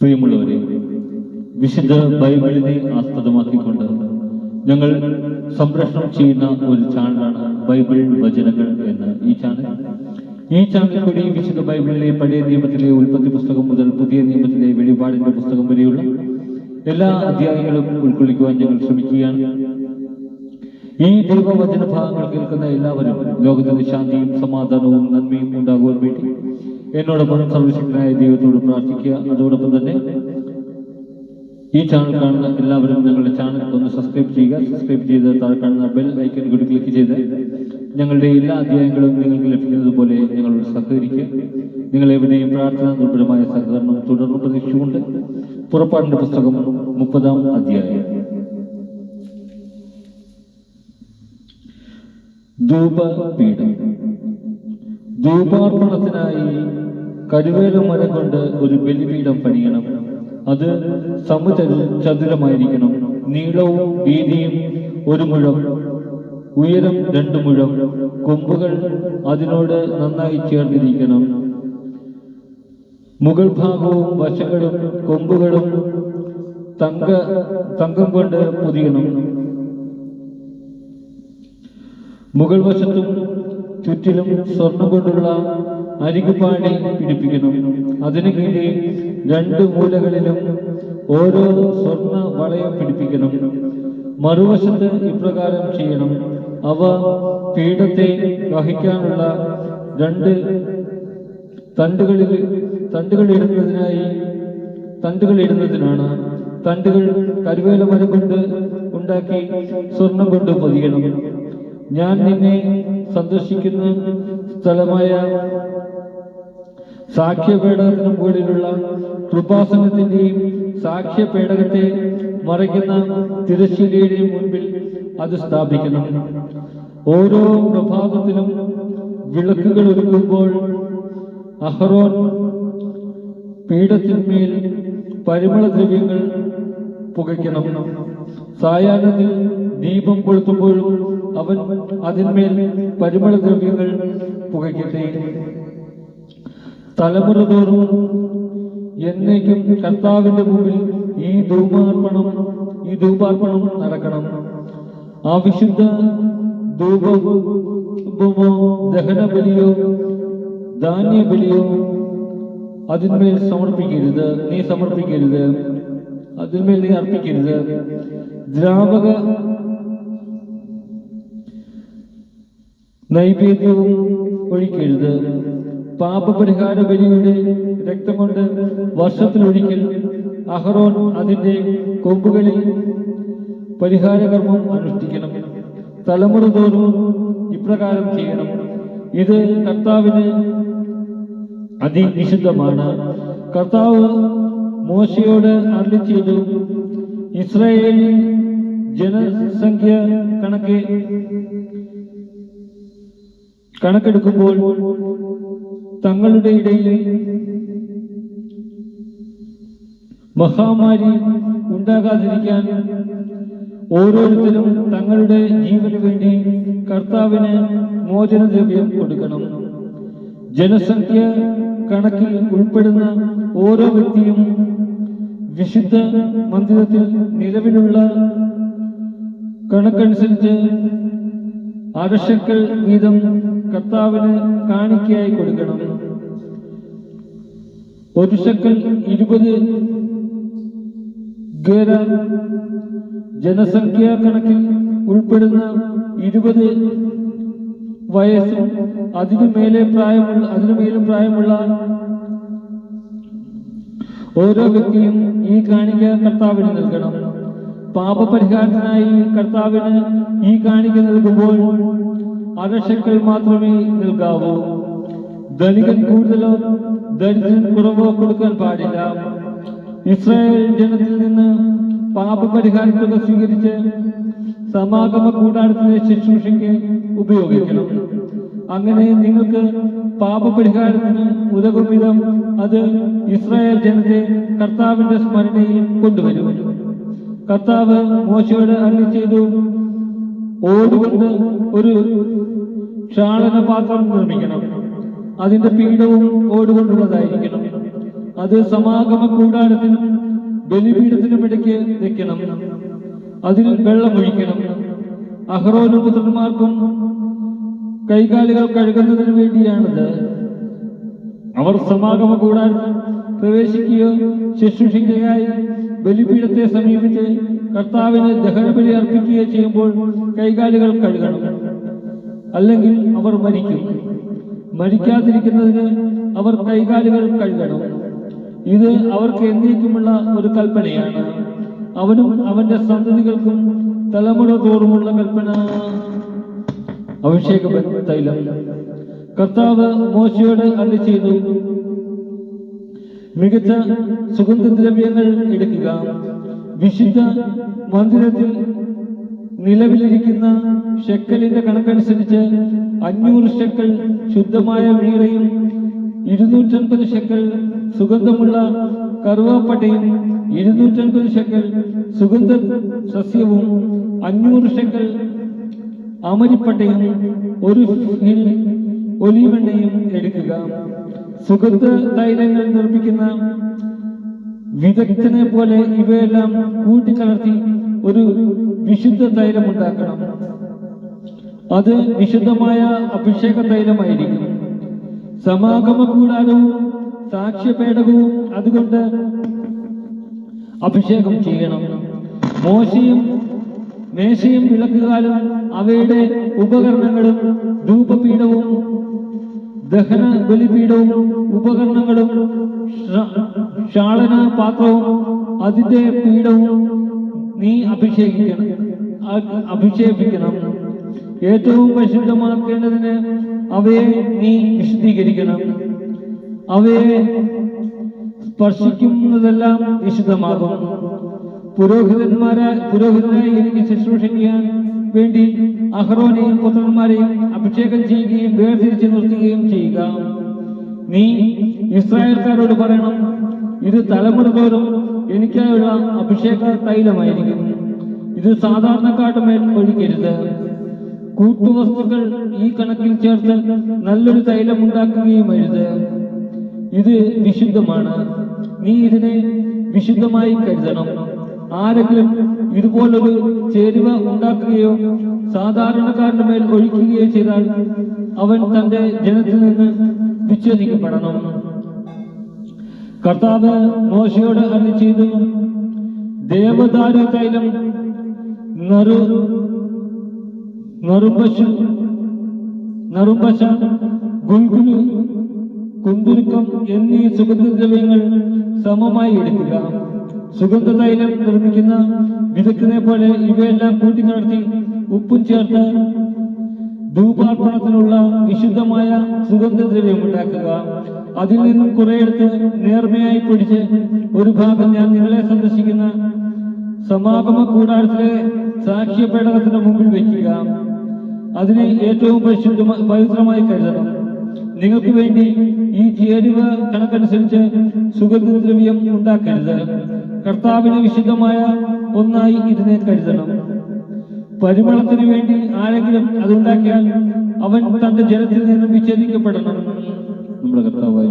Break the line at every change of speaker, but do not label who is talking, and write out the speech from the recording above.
പ്രിയമുള്ളവരെ വിശുദ്ധ ബൈബിളിനെ ആസ്പദമാക്കിക്കൊണ്ട് ഞങ്ങൾ സംപ്രേഷണം ചെയ്യുന്ന ഒരു ചാനലാണ് ബൈബിൾ വചനങ്ങൾ എന്ന ഈ ചാനൽ. ഈ ചാനലിലൂടെ വിശുദ്ധ ബൈബിളിലെ പഴയ നിയമത്തിലെ ഉൽപ്പത്തി പുസ്തകം മുതൽ പുതിയ നിയമത്തിലെ വെളിപാടിന്റെ പുസ്തകം വരെയുള്ള എല്ലാ അധ്യായങ്ങളും ഉൾക്കൊള്ളിക്കുവാൻ ഞങ്ങൾ ശ്രമിക്കുകയാണ്. ഈ ദൈവവചന ഭാഗങ്ങൾ കേൾക്കുന്ന എല്ലാവരും ലോകത്തിന് ശാന്തിയും സമാധാനവും നന്മയും ഉണ്ടാകുവാൻ വേണ്ടി എന്നോടൊപ്പം സർവശക്തനായ ദൈവത്തോട് പ്രാർത്ഥിക്കുക. അതോടൊപ്പം തന്നെ ഈ ചാനൽ കാണുന്ന എല്ലാവരും ഞങ്ങളുടെ ചാനൽ ഒന്ന് സബ്സ്ക്രൈബ് ചെയ്യുക. സബ്സ്ക്രൈബ് ചെയ്ത് താഴെ കാണുന്ന ബെൽ ഐക്കൺ കൂടി ക്ലിക്ക് ചെയ്ത് ഞങ്ങളുടെ എല്ലാ അധ്യായങ്ങളും നിങ്ങൾക്ക് ലഭിക്കുന്നത് പോലെ ഞങ്ങളോട് സഹകരിക്കുക. നിങ്ങൾ എവിടെയും പ്രാർത്ഥന ദുർബലമായ സഹകരണം തുടർന്ന് പ്രതീക്ഷിച്ചുകൊണ്ട് പുറപ്പാടിന്റെ പുസ്തകം മുപ്പതാം അധ്യായം. ധൂപപീഠം. ധൂപാർപ്പണത്തിനായി കരുവേല മര കൊണ്ട് ഒരു ബലിപീഠം പണിയണം. അത് സമചരു ചതുരമായിരിക്കണം. നീളവും വീതിയും ഒരു മുഴം. ഉയരം രണ്ടു മുഴം. കൊമ്പുകൾ അതിനോട് നന്നായി ചേർന്നിരിക്കണം. മുകൾ ഭാഗവും വശങ്ങളും കൊമ്പുകളും തങ്ക തങ്കം കൊണ്ട് പൊതിയണം. മുകൾ വശത്തും ചുറ്റിലും സ്വർണം കൊണ്ടുള്ള അരികുപാടി പിടിപ്പിക്കണം അതിനു കീഴിൽ രണ്ട് മൂലകളിലും ഓരോ സ്വർണ വളയം പിടിപ്പിക്കണം മറുവശത്ത് ഇപ്രകാരം ചെയ്യണം. അവ പീഠത്തെ വഹിക്കാനുള്ള രണ്ട് തണ്ടുകളിൽ തണ്ടുകളിടുന്നതിനായി തണ്ടുകളിടുന്നതിനാണ് തണ്ടുകൾ കരുവേല മരം കൊണ്ട് ഉണ്ടാക്കി സ്വർണം കൊണ്ട് പൊതിയണം. ഞാൻ നിന്നെ സന്ദർശിക്കുന്ന സ്ഥലമായ സാക്ഷ്യപേടകത്തിന് മുകളിലുള്ള കൃപാസനത്തിന്റെയും സാക്ഷ്യപേടകത്തെ മറയ്ക്കുന്ന തിരശ്ശീലയുടെയും മുൻപിൽ അത് സ്ഥാപിക്കണം. ഓരോ പ്രഭാതത്തിലും വിളക്കുകൾ ഒരുക്കുമ്പോൾ അഹറോൻ പീഠത്തിന്മേൽ പരിമളദ്രവ്യങ്ങൾ പുകയ്ക്കണം. സായാഹ്നത്തിൽ ദീപം കൊളുത്തുമ്പോഴും അവൻ അതിന്മേൽ പരിമള ദ്രവ്യങ്ങൾ പുകയ്ക്കട്ടെ. തലമുറ തോറും എന്നേക്കും കർത്താവിന്റെ മുമ്പിൽ ഈ ധൂമാർപ്പണം ഈ ധൂപാർപ്പണം നടക്കണം. ആ വിശുദ്ധ ധൂപമോ ദഹനബലിയോ ധാന്യബലിയോ അതിന്മേൽ സമർപ്പിക്കരുത്. നീ സമർപ്പിക്കരുത്. അതിന്മേൽ നീ അർപ്പിക്കരുത്. ദ്രാവക നൈവേദ്യവും ഒഴിക്കരുത്. പാപപരിഹാര ബലിയുടെ രക്തം കൊണ്ട് വർഷത്തിലൊരിക്കൽ അഹറോൻ അതിന്റെ കൊമ്പുകളിൽ പരിഹാരകർമ്മം അനുഷ്ഠിക്കണം. തലമുറ തോറും ഇപ്രകാരം ചെയ്യണം. ഇത് കർത്താവിന് അതിനിഷിദ്ധമാണ്. കർത്താവ് മോശയോട് അരളി ചെയ്തു ഇസ്രായേലിൽ ജനസംഖ്യ കണക്ക് കണക്കെടുക്കുമ്പോൾ തങ്ങളുടെ ഇടയിൽ മഹാമാരി ഉണ്ടാകാതിരിക്കാൻ ഓരോരുത്തരും തങ്ങളുടെ ജീവന് വേണ്ടി കർത്താവിന് മോചനദ്രവ്യം കൊടുക്കണം. ജനസംഖ്യ കണക്കിൽ ഉൾപ്പെടുന്ന ഓരോ വ്യക്തിയും വിശുദ്ധ മന്ദിരത്തിൽ നിലവിലുള്ള കണക്കനുസരിച്ച് അരശക്കൾ വീതം കർത്താവിന് കാണിക്കയായി കൊടുക്കണം. ഒരു ശക്കൽ ഇരുപത് ജനസംഖ്യാ കണക്കിൽ ഉൾപ്പെടുന്ന ഇരുപത് വയസ്സും അതിനു മേലെ പ്രായമുള്ള അതിനു മേലും പ്രായമുള്ള ഓരോ വ്യക്തിയും ഈ കാണിക കർത്താവിന് നൽകണം. പാപപരിഹാരത്തിനായി കർത്താവിന് ഈ കാണിക നൽകുമ്പോൾ അരശക്കൾ മാത്രമേ നൽകാവൂ. ധനികൻ കൂടുതലോ ദരിദ്രൻ കുറവോ കൊടുക്കാൻ പാടില്ല. ഇസ്രായേൽ ജനത്തിൽ നിന്ന് പാപപരിഹാര തുക സ്വീകരിച്ച് സമാഗമ കൂടാരത്തിലെ ശുശ്രൂഷയ്ക്ക് ഉപയോഗിക്കണം. അങ്ങനെ നിങ്ങൾക്ക് പാപപരിഹാരത്തിന് ഉതകും വിധം അത് ഇസ്രായേൽ ജനത്തെ കർത്താവിന്റെ സ്മരണയിൽ കൊണ്ടുവരും. കർത്താവ് മോശയോട് അരളി ചെയ്തു ഓടുകൊണ്ട് ഒരു ക്ഷാളന പാത്രം നിർമ്മിക്കണം. അതിന്റെ പീഠവും ഓടുകൊണ്ടുള്ളതായിരിക്കണം. അത് സമാഗമ കൂടാരത്തിനും ബലിപീഠത്തിനും ഇടയ്ക്ക് വെക്കണം. അതിൽ വെള്ളമൊഴിക്കണം അഹ്റോനും പുത്രന്മാർക്കും കൈകാലുകൾ കഴുകുന്നതിന് വേണ്ടിയാണിത്. അവർ സമാഗമ കൂടാരത്തിൽ പ്രവേശിക്കുകയോ ശുശ്രൂഷിക്കുകയായി ബലിപീഠത്തെ സമീപിച്ച് കർത്താവിന് ദഹനബലി അർപ്പിക്കുകയോ ചെയ്യുമ്പോൾ കൈകാലുകൾ കഴുകണം. അല്ലെങ്കിൽ അവർ മരിക്കും. മരിക്കാതിരിക്കുന്നതിന് അവർ കൈകാലുകൾ കഴുകണം. ഇത് അവർക്ക് എന്നേക്കുമുള്ള ഒരു കൽപ്പനയാണ്. അവനും അവന്റെ സന്തതികൾക്കും തലമുറ തോറുമുള്ള കൽപ്പന. അഭിഷേക തൈലം. കർത്താവ് മോശയോട് അല്ല ചെയ്തു മികച്ച സുഗന്ധദ്രവ്യങ്ങൾ എടുക്കുക. വിശുദ്ധ മന്ദിരത്തിൽ നിലവിലിരിക്കുന്ന ഷെക്കലിന്റെ കണക്കനുസരിച്ച് അഞ്ഞൂറ് ഷെക്കൽ ശുദ്ധമായ വീറയും ഇരുന്നൂറ്റൻപത് ഷെക്കൽ സുഗന്ധമുള്ള കറുവാപ്പട്ടയും ഇരുന്നൂറ്റൻപത് ഷെക്കൽ സുഗന്ധ സസ്യവും അഞ്ഞൂറ് ഷെക്കൽ അമരിപ്പട്ടയും ഒരു ഒലിവെണ്ണയും എടുക്കുക. സുഗന്ധ തൈലങ്ങൾ നിർമ്മിക്കുന്ന വിദഗ്ധനെ പോലെ ഇവയെല്ലാം കൂട്ടിക്കലർത്തി ഒരു വിശുദ്ധ തൈലം ഉണ്ടാക്കണം. അത് വിശുദ്ധമായ അഭിഷേക തൈലമായിരിക്കും. സമാഗമ കൂടാരവും സാക്ഷ്യപേടകവും അതുകൊണ്ട് അഭിഷേകം ചെയ്യണം. മോശയും മേശയും വിളക്കുകാലും അവയുടെ ഉപകരണങ്ങളും ധൂപപീഠവും ദഹന ബലിപീഠവും ഉപകരണങ്ങളും ഷാളന പാത്രവും അതിന്റെ പീഠവും നീ അഭിഷേകിക്കണം. അഭിഷേപിക്കണം ഏറ്റവും പരിശുദ്ധമാക്കേണ്ടതിന് അവയെ നീ വിശുദ്ധീകരിക്കണം. അവയെ സ്പർശിക്കുന്നതെല്ലാം വിശുദ്ധമാകും. പുരോഹിതന്മാരെ പുരോഹിതനായി എനിക്ക് ശുശ്രൂഷ ചെയ്യാൻ വേണ്ടി അഹ്റോനെയും പുത്രന്മാരെയും അഭിഷേകം ചെയ്യുകയും വേർതിരിച്ച് നിർത്തുകയും ചെയ്യുക. നീ ഇസ്രായേൽക്കാരോട് പറയണം ഇത് തലമുറ തോറും എനിക്കായുള്ള അഭിഷേക തൈലമായിരിക്കും. ഇത് സാധാരണക്കാരുടെ മേൽ ഒഴിക്കരുത്. കൂട്ടുവസ്തുക്കൾ ഈ കണക്കിൽ ചേർത്ത് നല്ലൊരു തൈലം ഉണ്ടാക്കുകയും അരുത്. ഇത് വിശുദ്ധമാണ്. നീ ഇതിനെ വിശുദ്ധമായി കരുതണം. ആരെങ്കിലും ഇതുപോലൊരു ചേരുവ ഉണ്ടാക്കുകയോ സാധാരണക്കാരന്റെ മേൽ ഒഴിക്കുകയോ ചെയ്താൽ അവൻ തന്റെ ജനത്തിൽ നിന്ന് വിച്ഛേദിക്കപ്പെടണം. കർത്താവ് മോശയോട് അല്ലി ചെയ്തു ദേവദാരു തൈലം നറു നറുപശു നറുപശ ഗുൽഗുലു കുന്തുരുക്കം എന്നീ സുഗന്ധദ്രവ്യങ്ങൾ സമമായി എടുക്കുക. സുഗന്ധ തൈലം നിർമ്മിക്കുന്ന വിദഗ്ധനെ പോലെ ഇവയെല്ലാം കൂട്ടിക്കലർത്തി ഉപ്പും ചേർത്ത് ധൂപാർപ്പണത്തിനുള്ള വിശുദ്ധമായ സുഗന്ധദ്രവ്യം ഉണ്ടാക്കുക അതിൽ നിന്നും കുറേയെടുത്ത് നേർമയായി പിടിച്ച് ഒരു ഭാഗം ഞാൻ നിങ്ങളെ സന്ദർശിക്കുന്ന സമാഗമ കൂടാരത്തിലെ സാക്ഷ്യപേടകത്തിന്റെ മുമ്പിൽ വയ്ക്കുക. അതിനെ ഏറ്റവും പരിശുദ്ധ പവിത്രമായി കരുതണം. നിങ്ങൾക്ക് വേണ്ടി ഈ ചേരുവ കണക്കനുസരിച്ച് സുഗന്ധദ്രവ്യം ഉണ്ടാക്കരുത്. കർത്താവിന് വിശുദ്ധമായ ഒന്നായി ഇതിനെ കരുതണം പരിമളത്തിന് വേണ്ടി ആരെങ്കിലും അതുണ്ടാക്കിയാൽ അവൻ തന്റെ ജലത്തിൽ നിന്നും വിച്ഛേദിക്കപ്പെടണം നമ്മുടെ കർത്താവായ.